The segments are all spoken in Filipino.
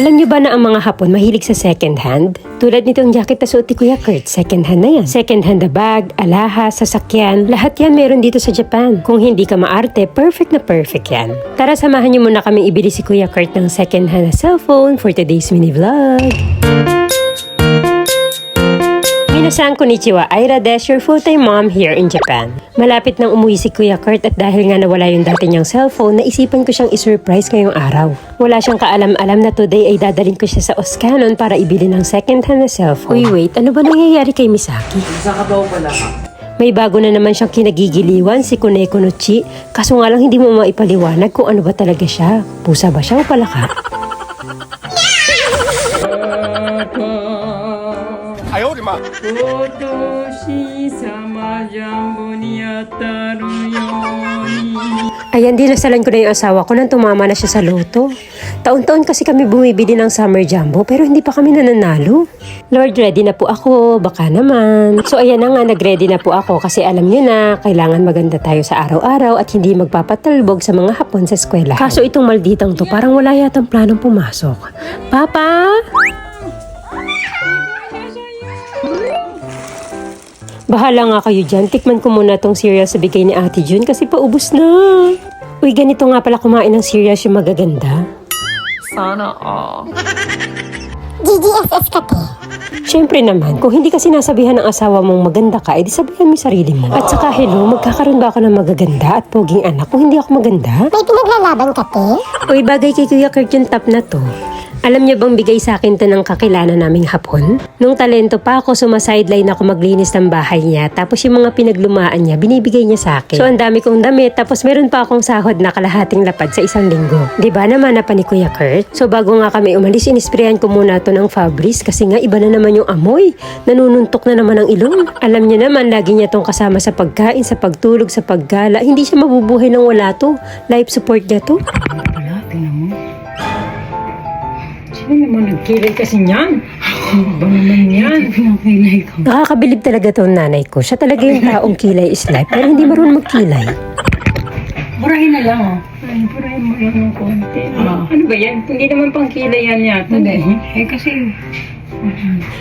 Alam niyo ba na ang mga Hapon mahilig sa second hand? Tulad nitong jacket na suot ni Kuya Kurt, second hand na yan. Second hand na bag, alahas, sasakyan, lahat yan meron dito sa Japan. Kung hindi ka maarte, perfect na perfect yan. Tara samahan niyo muna kami ibili si Kuya Kurt ng second hand na cellphone for today's mini vlog. Minasan konnichiwa, Ira Des, your full-time mom here in Japan. Malapit nang umuwi si Kuya Kurt at dahil nga nawala yung dati niyang cellphone, naisipan ko siyang isurprise ngayong araw. Wala siyang kaalam-alam na today ay dadalhin ko siya sa Oskanon para ibili ng second-hand na cellphone. Uy, wait, ano ba nangyayari kay Misaki? Sa kabaw pala. May bago na naman siyang kinagigiliwan, si Kuneko no Chi. Kaso nga lang hindi mo maipaliwanag kung ano ba talaga siya. Pusa ba siya o palaka? 哎呦我的妈！ お年様ジャンボに当たるように Ayan, dinasalan ko na yung asawa ko nang tumama na siya sa loto. Taon-taon kasi kami bumibili ng summer jumbo pero hindi pa kami nananalo. Lord, ready na po ako. Baka naman. So ayan na nga, nag-ready na po ako kasi alam niyo na, kailangan maganda tayo sa araw-araw at hindi magpapatalbog sa mga hapon sa eskwela. Kaso itong malditang to, parang wala yatang planong pumasok. Papa? Bahala nga kayo dyan. Tikman ko muna tong cereal sa bigay ni Ate June kasi paubos na. Uy, ganito nga pala kumain ng cereal yung magaganda. Sana all. GGSS ka, te. Siyempre naman, kung hindi ka sinasabihan ng asawa mong maganda ka, edi sabihan mo sarili mo. At saka, hello, magkakaroon ba ako ng magaganda at poging anak kung hindi ako maganda? May pinaglalaban ka, te? Uy, bagay kay Kuya Kurt yung top na to. Alam niyo bang bigay sa akin to ng kakilala naming hapon? Nung talento pa ako, sumasideline ako maglinis ng bahay niya. Tapos yung mga pinaglumaan niya, binibigay niya sa akin. So ang dami kong damit, tapos meron pa akong sahod na kalahating lapad sa isang linggo. ba naman na ni Kuya Kurt? So bago nga kami umalis, inisprayan ko muna to ng Fabris kasi nga iba na naman yung amoy. Nanununtok na naman ang ilong. Alam niyo naman, lagi niya tong kasama sa pagkain, sa pagtulog, sa paggala. Hindi siya mabubuhay nang wala to. Life support niya to. Sino naman nagkilay kasi niyan? Ano ba naman yan? Ito pinakilay ko. Nakakabilib talaga to ang nanay ko. Siya talaga yung taong kilay is life, pero hindi marunong magkilay. Burahin na lang, oh. Ay, burahin mo lang ng konti. Ano ba yan? Hindi naman pang kilay yan yata. Hindi. Eh, kasi...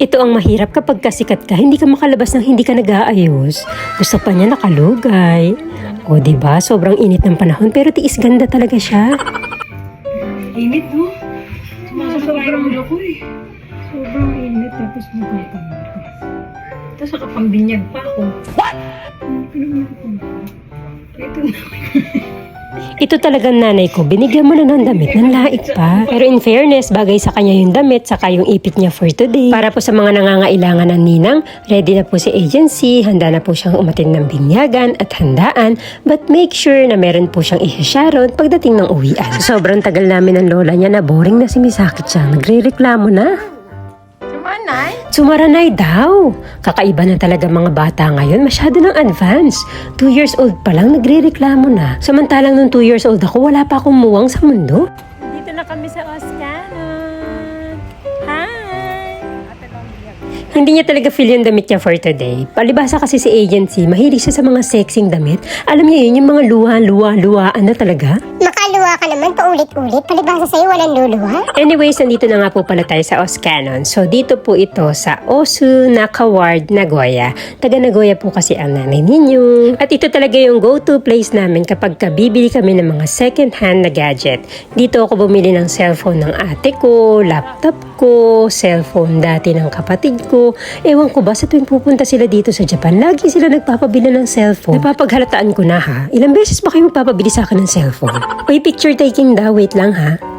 Ito ang mahirap kapag kasikat ka, hindi ka makalabas ng hindi ka nag-aayos. Gusto pa niya nakalugay. O di ba sobrang init ng panahon pero tiis ganda talaga siya. Init, no? Sobrang ulo ko eh. Sobrang init, tapos nagpapanggap. Tapos nakapambinyag pa ako. What? Ito na. Ito talagang nanay ko, binigyan mo na ng damit, ng laik pa. Pero in fairness, bagay sa kanya yung damit, saka yung ipit niya for today. Para po sa mga nangangailangan ng ninang, ready na po si agency, handa na po siyang umatin ng binyagan at handaan, but make sure na meron po siyang ihasyaron pagdating ng uwian. Sobrang tagal namin ng lola niya na boring na si Misakit siya, nagre-reklamo na. Sumaranay daw. Kakaiba na talaga mga bata ngayon. Masyado ng advance. Two years old pa lang nagre-reklamo na. Samantalang nung two years old ako, wala pa akong muwang sa mundo. Dito na kami sa Oscanon. Hi! Hindi niya talaga feel yung damit niya for today. Palibasa kasi si agency, mahilig siya sa mga sexing damit. Alam niya yun, yung mga luha, luha, luhaan na talaga. Makaluwa ka naman paulit-ulit. Palibasa sa'yo, walang luluwa. Anyways, nandito na nga po pala tayo sa Oscanon. So, dito po ito sa Osu Nakaward, Nagoya. Taga Nagoya po kasi ang nanay ninyo. At ito talaga yung go-to place namin kapag kabibili kami ng mga second-hand na gadget. Dito ako bumili ng cellphone ng ate ko, laptop ko, cellphone dati ng kapatid ko. Ewan ko ba, sa tuwing pupunta sila dito sa Japan, lagi sila nagpapabili ng cellphone. Napapaghalataan ko na ha. Ilang beses ba kayo magpapabili sa akin ng cellphone? Picture taking daw. Wait lang ha.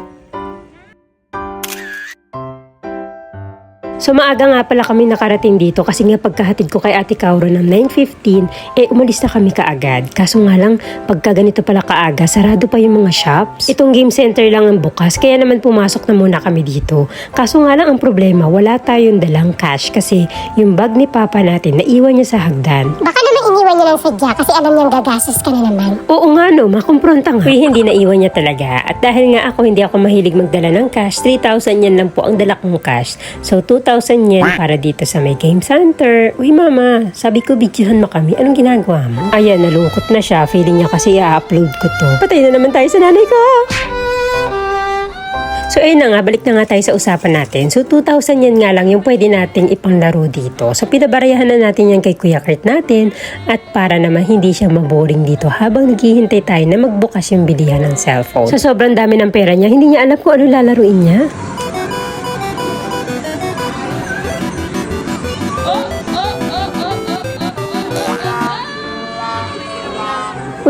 So maaga nga pala kami nakarating dito kasi nga pagkahatid ko kay Ate Kauro ng 9.15, eh umalis na kami kaagad. Kaso nga lang, pagka ganito pala kaaga, sarado pa yung mga shops. Itong game center lang ang bukas, kaya naman pumasok na muna kami dito. Kaso nga lang ang problema, wala tayong dalang cash kasi yung bag ni Papa natin, naiwan niya sa hagdan. Baka naman iniwan niya lang sadya kasi alam niyang gagastos ka na naman. Oo nga no, makumpronta nga. Uy, hindi naiwan niya talaga. At dahil nga ako hindi ako mahilig magdala ng cash, 3,000 yan lang po ang dala kong cash. So 2,000 yen para dito sa may game center. Uy mama, sabi ko videohan mo kami. Anong ginagawa mo? Ayan, nalungkot na siya. Feeling niya kasi i-upload ko to. Patay na naman tayo sa nanay ko. So ayun na nga, balik na nga tayo sa usapan natin. So 2,000 yan nga lang yung pwede nating ipanglaro dito. So pinabarayahan na natin yan kay Kuya Kurt natin at para naman hindi siya maboring dito habang naghihintay tayo na magbukas yung bilihan ng cellphone. So sobrang dami ng pera niya, hindi niya alam kung ano lalaruin niya.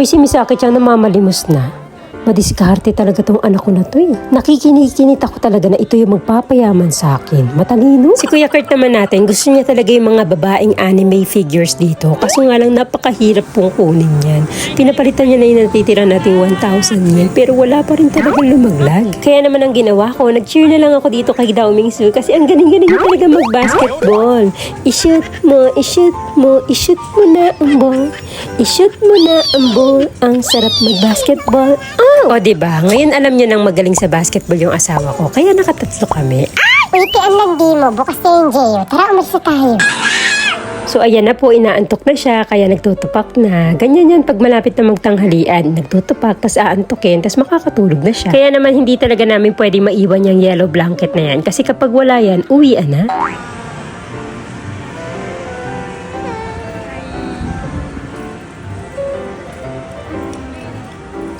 Uy, si Misaki chan namamalimos na. Madiskarte talaga tong anak ko na to eh. Nakikinikinit ako talaga na ito yung magpapayaman sa akin. Matalino. Si Kuya Kurt naman natin, gusto niya talaga yung mga babaeng anime figures dito. Kaso nga lang napakahirap pong kunin yan. Pinapalitan niya na yung natitira nating 1,000 yen. Pero wala pa rin talagang lumaglag. Kaya naman ang ginawa ko, nag-cheer na lang ako dito kay Dao Mingsu kasi ang galing-galing niya talaga mag-basketball. I-shoot mo, i-shoot mo, i-shoot mo na ang ball. I-shoot mo na ang ball. Ang sarap mag-basketball. Ah! O, diba? Ngayon alam niya nang magaling sa basketball yung asawa ko. Kaya nakatatlo kami. Weekend lang di mo, bukas na yung Jeyo. Tara, umalis na tayo. So ayan na po, inaantok na siya, kaya nagtutupak na. Ganyan yan pag malapit na magtanghalian. Nagtutupak, tas aantokin, tas makakatulog na siya. Kaya naman hindi talaga namin pwede maiwan yung yellow blanket na yan. Kasi kapag wala yan, uwian na.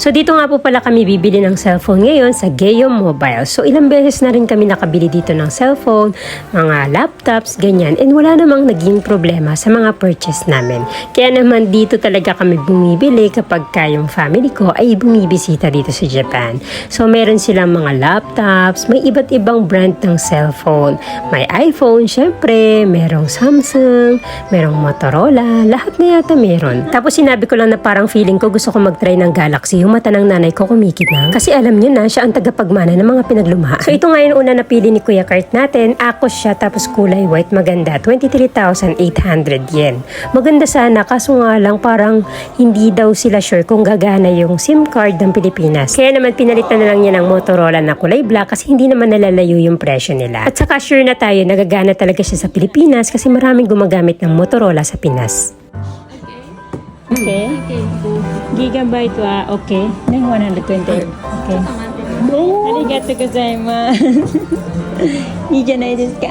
So dito nga po pala kami bibili ng cellphone ngayon sa Geo Mobile. So ilang beses na rin kami nakabili dito ng cellphone, mga laptops, ganyan. And wala namang naging problema sa mga purchase namin. Kaya naman dito talaga kami bumibili kapag ka yung family ko ay bumibisita dito sa Japan. So meron silang mga laptops, may iba't ibang brand ng cellphone. May iPhone, syempre, merong Samsung, merong Motorola, lahat na yata meron. Tapos sinabi ko lang na parang feeling ko gusto ko mag-try ng Galaxy yung mata ng nanay ko kumikinang. Kasi alam niya na siya ang tagapagmana ng mga pinaglumaan. So ito nga yung una napili ni Kuya Kurt natin. Akos siya tapos kulay white maganda. 23,800 yen. Maganda sana kaso nga lang parang hindi daw sila sure kung gagana yung SIM card ng Pilipinas. Kaya naman pinalitan na lang niya ng Motorola na kulay black kasi hindi naman nalalayo yung presyo nila. At saka sure na tayo nagagana talaga siya sa Pilipinas kasi maraming gumagamit ng Motorola sa Pinas. Okay Gigabyte wa okay. 120. Okay. Arigato gozaimasu. いいじゃないですか。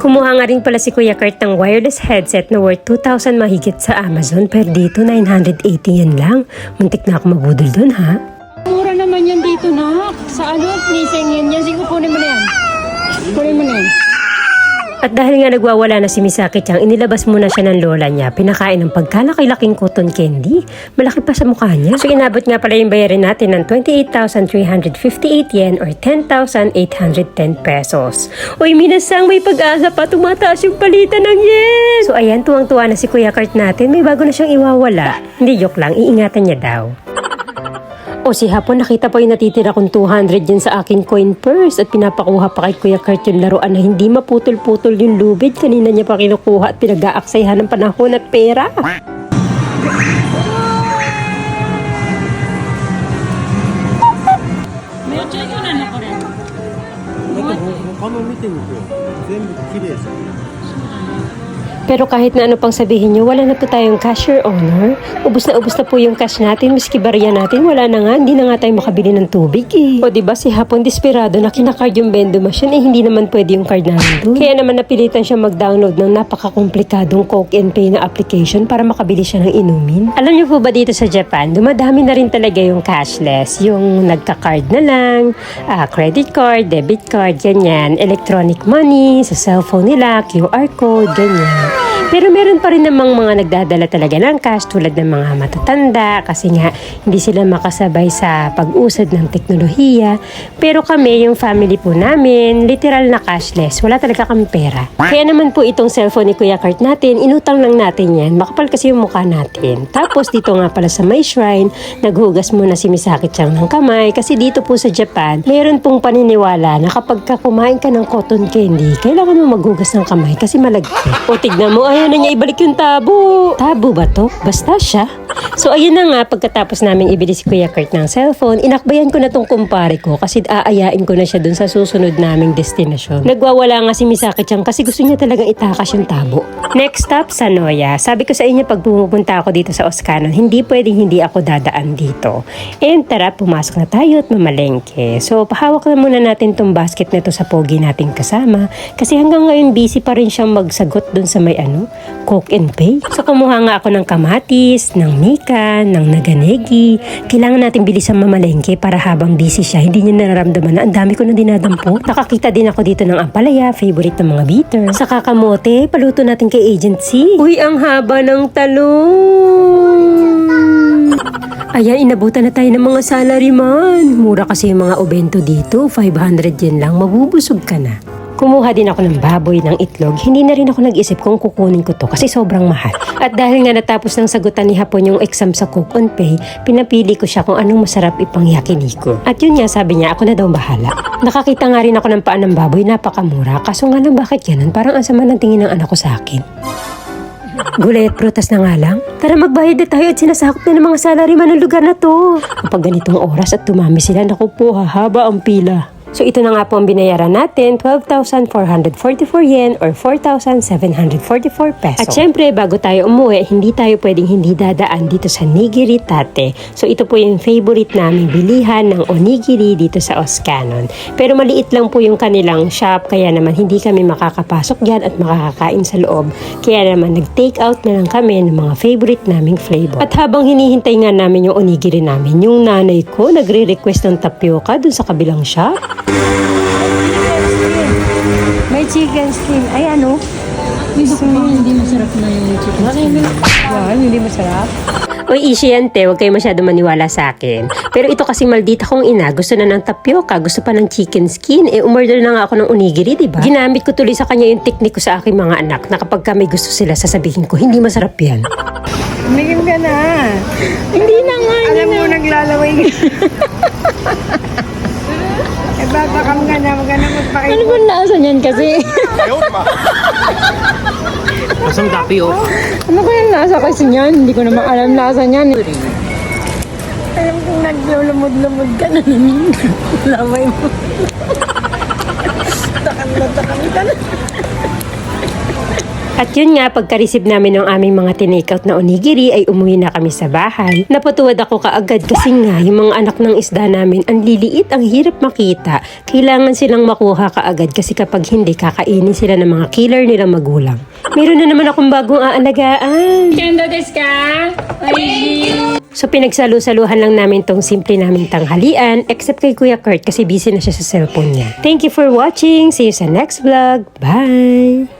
Kumuha nga rin pala si Kuya Kurt ng wireless headset na worth 2,000 mahigit sa Amazon pero dito 980 yan lang. Muntik na ako mabudol dun ha. Mura naman yan dito na. Sa ano? Niseng yun yan. Sige, kunin mo na yan. Kunin mo na yan. At dahil nga nagwawala na si Misaki Chang, inilabas muna siya ng lola niya. Pinakain ng pagkalaki-laking cotton candy. Malaki pa sa mukha niya. So inabot nga pala yung bayarin natin ng 28,358 yen or 10,810 pesos. Uy, minasang may pag-asa pa. Tumataas yung palitan ng yen. So ayan, tuwang-tuwa na si Kuya Kurt natin. May bago na siyang iwawala. Hindi, joke lang. Iingatan niya daw O si Hapon, nakita po yung natitira kong 200 yan sa aking coin purse at pinapakuha pa kay Kuya Kurt yung laruan na hindi maputol-putol yung lubid. Kanina niya pa kinukuha at pinag-aaksayhan ng panahon at pera. もうちょい後なのこれ。他の見てみてよ全部綺麗じゃん pero kahit na ano pang sabihin nyo, wala na po tayong cash or honor. Ubus na ubus na po yung cash natin, miski barya natin, wala na nga, hindi na nga tayo makabili ng tubig eh. O diba si Hapon desperado na kinakard yung bendo machine, eh hindi naman pwede yung card namin doon. Kaya naman napilitan siya mag-download ng napakakomplikadong Coke and Pay na application para makabili siya ng inumin. Alam niyo po ba dito sa Japan, dumadami na rin talaga yung cashless, yung nagka-card na lang, ah, credit card, debit card, ganyan, electronic money, sa cellphone nila, QR code, ganyan. Pero meron pa rin namang mga nagdadala talaga ng cash tulad ng mga matatanda kasi nga hindi sila makasabay sa pag-usad ng teknolohiya. Pero kami, yung family po namin, literal na cashless. Wala talaga kami pera. Kaya naman po itong cellphone ni Kuya Kurt natin, inutang lang natin yan. Makapal kasi yung mukha natin. Tapos dito nga pala sa may shrine, naghugas muna si Misaki Chang ng kamay kasi dito po sa Japan, meron pong paniniwala na kapag ka kumain ka ng cotton candy, kailangan mo maghugas ng kamay kasi malagkit. O tignan mo, ay Ayaw na niya ibalik yung tabo. Tabo ba to? Basta siya. So ayun na nga, pagkatapos namin ibili si Kuya Kurt ng cellphone, inakbayan ko na tong kumpare ko kasi aayain ko na siya dun sa susunod naming destinasyon. Nagwawala nga si Misaki Chan kasi gusto niya talagang itakas yung tabo. Next stop, Sanoya. Sabi ko sa inyo pag pumupunta ako dito sa Oscanon, hindi pwedeng hindi ako dadaan dito. And tara, pumasok na tayo at mamalengke. So pahawak na muna natin tong basket na to sa pogi nating kasama kasi hanggang ngayon busy pa rin siyang magsagot dun sa may ano, Coke and Pay. So kumuha nga ako ng kamatis, ng mika, ng naganegi. Kailangan natin bilisan mamalengke para habang busy siya, hindi niya nararamdaman na ang dami ko na dinadampo. Nakakita din ako dito ng ampalaya, favorite ng mga bitter. Sa kakamote, paluto natin kay agency. Uy, ang haba ng talong! Ayan, inabutan na tayo ng mga salaryman. Mura kasi yung mga obento dito. 500 yen lang, mabubusog ka na. Kumuha din ako ng baboy ng itlog. Hindi na rin ako nag-isip kung kukunin ko to kasi sobrang mahal. At dahil nga natapos ng sagutan ni Hapon yung exam sa Cook on Pay, pinapili ko siya kung anong masarap ipang yakiniko. At yun nga sabi niya, ako na daw bahala. Nakakita nga rin ako ng paan ng baboy, napakamura. Kaso nga lang bakit ganun? Parang ang sama ng tingin ng anak ko sa akin. Gulay at prutas na nga lang. Tara magbayad na tayo at sinasakop na ng mga salaryman ng lugar na to. Kapag ganitong oras at tumami sila, naku po, hahaba ang pila. So ito na nga po ang binayaran natin, 12,444 yen or 4,744 pesos. At syempre, bago tayo umuwi, hindi tayo pwedeng hindi dadaan dito sa Nigiri Tate. So ito po yung favorite naming bilihan ng onigiri dito sa Oscanon. Pero maliit lang po yung kanilang shop, kaya naman hindi kami makakapasok dyan at makakakain sa loob. Kaya naman nag-take out na lang kami ng mga favorite naming flavor. At habang hinihintay nga namin yung onigiri namin, yung nanay ko nagre-request ng tapioca dun sa kabilang shop. May chicken skin. Ay, ano? Gusto mo hindi masarap na yung chicken skin. Wow, hindi masarap. Uy, Ishi yan, te. Huwag kayo masyado maniwala sa akin. Pero ito kasi maldita kong ina. Gusto na ng tapioca. Gusto pa ng chicken skin. Eh, umorder na nga ako ng onigiri, di ba? Ginamit ko tuloy sa kanya yung teknik ko sa aking mga anak na kapag ka may gusto sila, sasabihin ko, hindi masarap yan. Tumigil ka na. Hindi na nga. Alam mo, naglalaway ka. eh, babakam ka na. Na magpakita. Ano ba nasa niyan kasi? Masang tapioca. ano kaya nasa kasi niyan? Hindi ko naman alam nasa niyan. Alam kong naglulumod-lumod ka na. Laway mo. takam na takam ka na. At yun nga, pagka-receive namin ng aming mga tinake-out na onigiri ay umuwi na kami sa bahay. Napatuwad ako kaagad kasi nga yung mga anak ng isda namin ang liliit, ang hirap makita. Kailangan silang makuha kaagad kasi kapag hindi, kakainin sila ng mga killer nilang magulang. Meron na naman akong bagong aalagaan. Kendo desu ka? So pinagsalu-saluhan lang namin tong simple naming tanghalian except kay Kuya Kurt kasi busy na siya sa cellphone niya. Thank you for watching. See you sa next vlog. Bye!